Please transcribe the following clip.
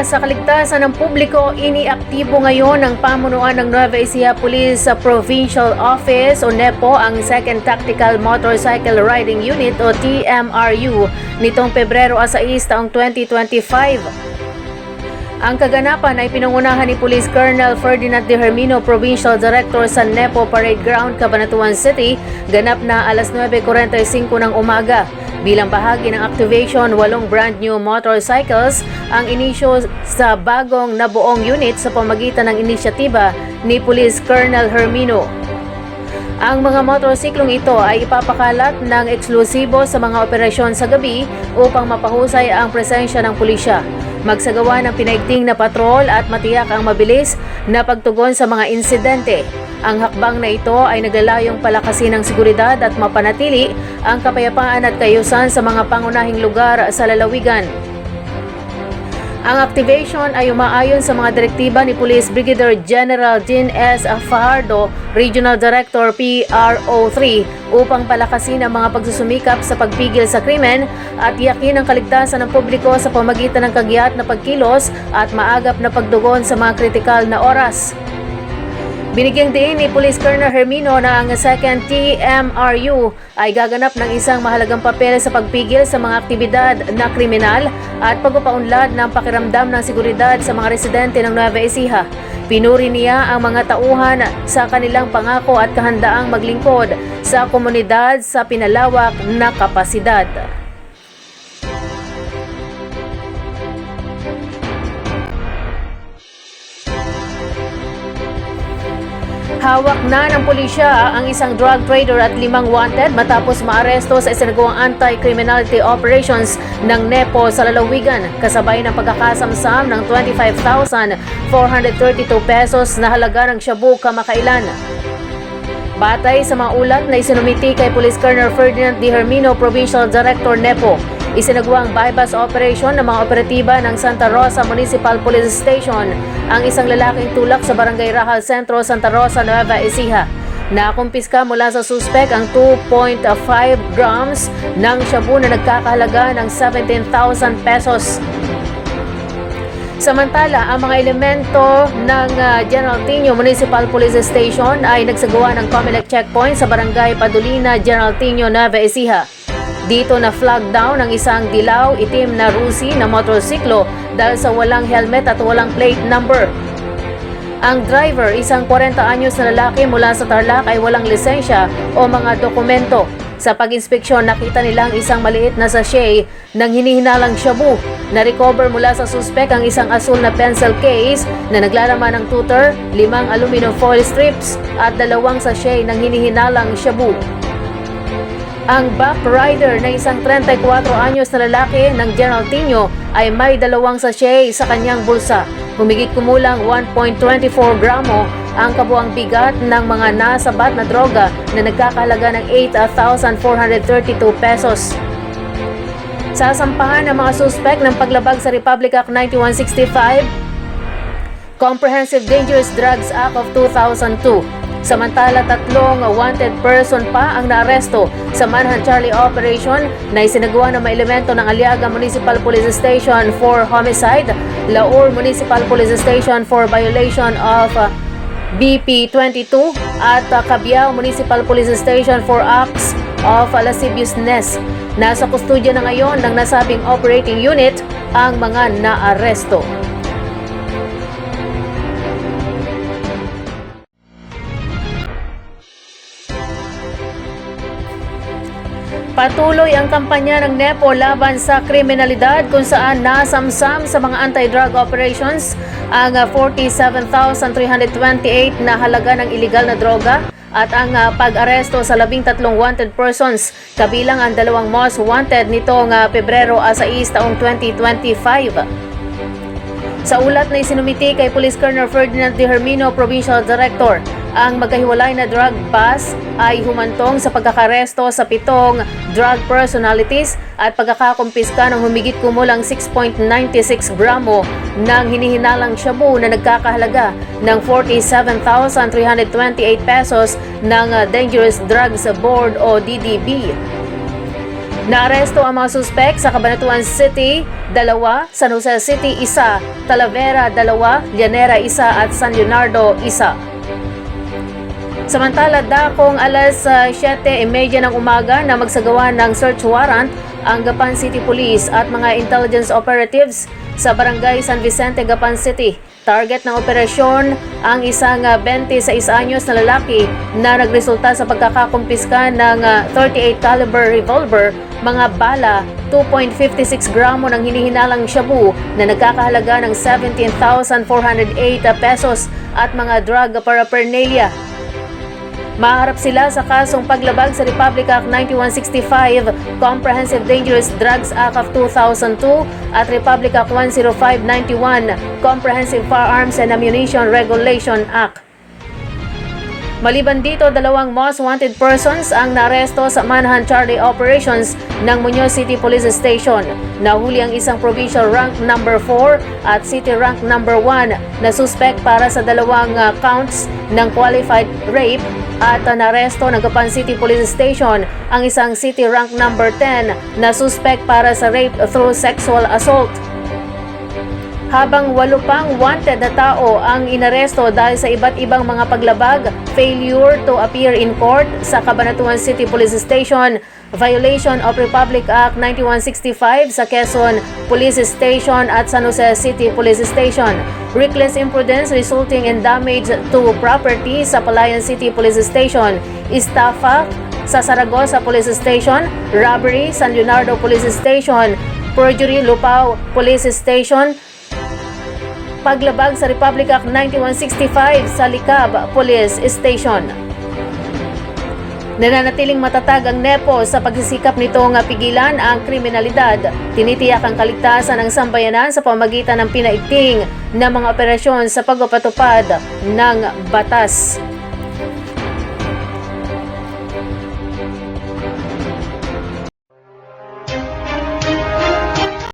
Sa kaligtasan ng publiko, iniaktibo ngayon ng pamunuan ng Nueva Ecija Police Provincial Office o NEPO ang 2nd Tactical Motorcycle Riding Unit o TMRU nitong Pebrero 6 taong 2025. Ang kaganapan ay pinangunahan ni Police Colonel Ferdinand De Hermino, Provincial Director sa NEPO Parade Ground, Cabanatuan City, ganap na alas 9.45 ng umaga. Bilang bahagi ng activation, walong brand new motorcycles ang inisyo sa bagong nabuong unit sa pamagitan ng inisyatiba ni Police Colonel Hermino. Ang mga motorsiklong ito ay ipapakalat ng eksklusibo sa mga operasyon sa gabi upang mapahusay ang presensya ng pulisya. Magsagawa ng pinaigting na patrol at matiyak ang mabilis na pagtugon sa mga insidente. Ang hakbang na ito ay naglalayong palakasin ng seguridad at mapanatili ang kapayapaan at kayusan sa mga pangunahing lugar sa lalawigan. Ang activation ay umaayon sa mga direktiba ni Police Brigadier General Jean S. Fajardo, Regional Director PRO3 upang palakasin ang mga pagsusumikap sa pagpigil sa krimen at yakin ang kaligtasan ng publiko sa pamagitan ng kagiat na pagkilos at maagap na pagdugon sa mga kritikal na oras. Binigyang diin ni Police Colonel Hermino na ang 2nd TMRU ay gaganap ng isang mahalagang papel sa pagpigil sa mga aktibidad na kriminal at pagpapaunlad ng pakiramdam ng seguridad sa mga residente ng Nueva Ecija. Pinuri niya ang mga tauhan sa kanilang pangako at kahandaang maglingkod sa komunidad sa pinalawak na kapasidad. Hawak na ng pulisya ang isang drug trader at limang wanted matapos maaresto sa isinagawang anti-criminality operations ng NEPO sa lalawigan kasabay ng pagkakasamsam ng 25,432 pesos na halaga ng shabu kamakailan. Batay sa mga ulat na isinumiti kay Police Colonel Ferdinand D. Hermino, Provincial Director NEPO, isinagawang bypass operation ng mga operatiba ng Santa Rosa Municipal Police Station ang isang lalaking tulak sa Barangay Rahal Centro, Santa Rosa, Nueva Ecija. Nakumpiska mula sa suspek ang 2.5 grams ng shabu na nagkakahalaga ng 17,000 pesos. Samantala, ang mga elemento ng uh, General Tino Municipal Police Station ay nagsagawa ng Comelec checkpoint sa Barangay Padulina, General Tino, Nueva Ecija. Dito na flag down ang isang dilaw itim na Rusi na motorsiklo dahil sa walang helmet at walang plate number. Ang driver, isang 40 anyos na lalaki mula sa Tarlac ay walang lisensya o mga dokumento. Sa pag-inspeksyon, nakita nilang isang maliit na sachet ng hinihinalang shabu. Na-recover mula sa suspek ang isang asul na pencil case na naglalaman ng tutor, limang aluminum foil strips at dalawang sachet ng hinihinalang shabu. Ang back rider na isang 34 anyos na lalaki ng General Tino ay may dalawang sachet sa kanyang bulsa. Humigit kumulang 1.24 gramo ang kabuang bigat ng mga nasabat na droga na nagkakahalaga ng 8,432 pesos. Sasampahan ng mga suspek ng paglabag sa Republic Act 9165, Comprehensive Dangerous Drugs Act of 2002. Samantala, tatlong wanted person pa ang naaresto sa Manhunt Charlie Operation na isinagawa ng mga elemento ng Aliaga Municipal Police Station for homicide, Laur Municipal Police Station for violation of uh, BP 22 at uh, Cabiao Municipal Police Station for acts of uh, lasciviousness. Nasa kustudya na ngayon ng nasabing operating unit ang mga naaresto. Patuloy ang kampanya ng NEPO laban sa kriminalidad kung saan nasamsam sa mga anti-drug operations ang ah, 47,328 na halaga ng iligal na droga at ang ah, pag-aresto sa labing tatlong wanted persons kabilang ang dalawang most wanted nitong ah, Pebrero 6 taong 2025. Sa ulat na isinumiti kay Police Colonel Ferdinand De Hermino, Provincial Director, ang magkahiwalay na drug bust ay humantong sa pagkakaresto sa pitong drug personalities at pagkakakumpiska ng humigit kumulang 6.96 gramo ng hinihinalang shabu na nagkakahalaga ng 47,328 pesos ng uh, Dangerous Drugs Board o DDB. Naaresto ang mga suspek sa Cabanatuan City, dalawa, San Jose City, isa, Talavera, dalawa, Llanera, isa at San Leonardo, isa. Samantala, dakong alas ah, 7.30 ng umaga na magsagawa ng search warrant ang Gapan City Police at mga intelligence operatives sa Barangay San Vicente, Gapan City. Target ng operasyon ang isang ah, 26 anyos na lalaki na nagresulta sa pagkakakumpiska ng ah, 38 caliber revolver, mga bala, 2.56 gramo ng hinihinalang shabu na nagkakahalaga ng 17,408 pesos at mga drug paraphernalia. Maharap sila sa kasong paglabag sa Republic Act 9165, Comprehensive Dangerous Drugs Act of 2002 at Republic Act 10591, Comprehensive Firearms and Ammunition Regulation Act. Maliban dito, dalawang most wanted persons ang naresto sa Manhunt Charlie Operations ng Muñoz City Police Station. Nahuli ang isang provincial rank number 4 at city rank number 1 na suspect para sa dalawang uh, counts ng qualified rape at uh, naresto ng Gapan City Police Station ang isang city rank number 10 na suspect para sa rape through sexual assault habang walo pang wanted na tao ang inaresto dahil sa iba't ibang mga paglabag, failure to appear in court sa Cabanatuan City Police Station, violation of Republic Act 9165 sa Quezon Police Station at San Jose City Police Station, reckless imprudence resulting in damage to property sa Palayan City Police Station, estafa sa Saragossa Police Station, robbery San Leonardo Police Station, perjury Lupao Police Station, paglabag sa Republic Act 9165 sa Likab Police Station. Nananatiling matatag ang NEPO sa pagsisikap nitong pigilan ang kriminalidad. Tinitiyak ang kaligtasan ng sambayanan sa pamagitan ng pinaigting na mga operasyon sa pagpapatupad ng batas.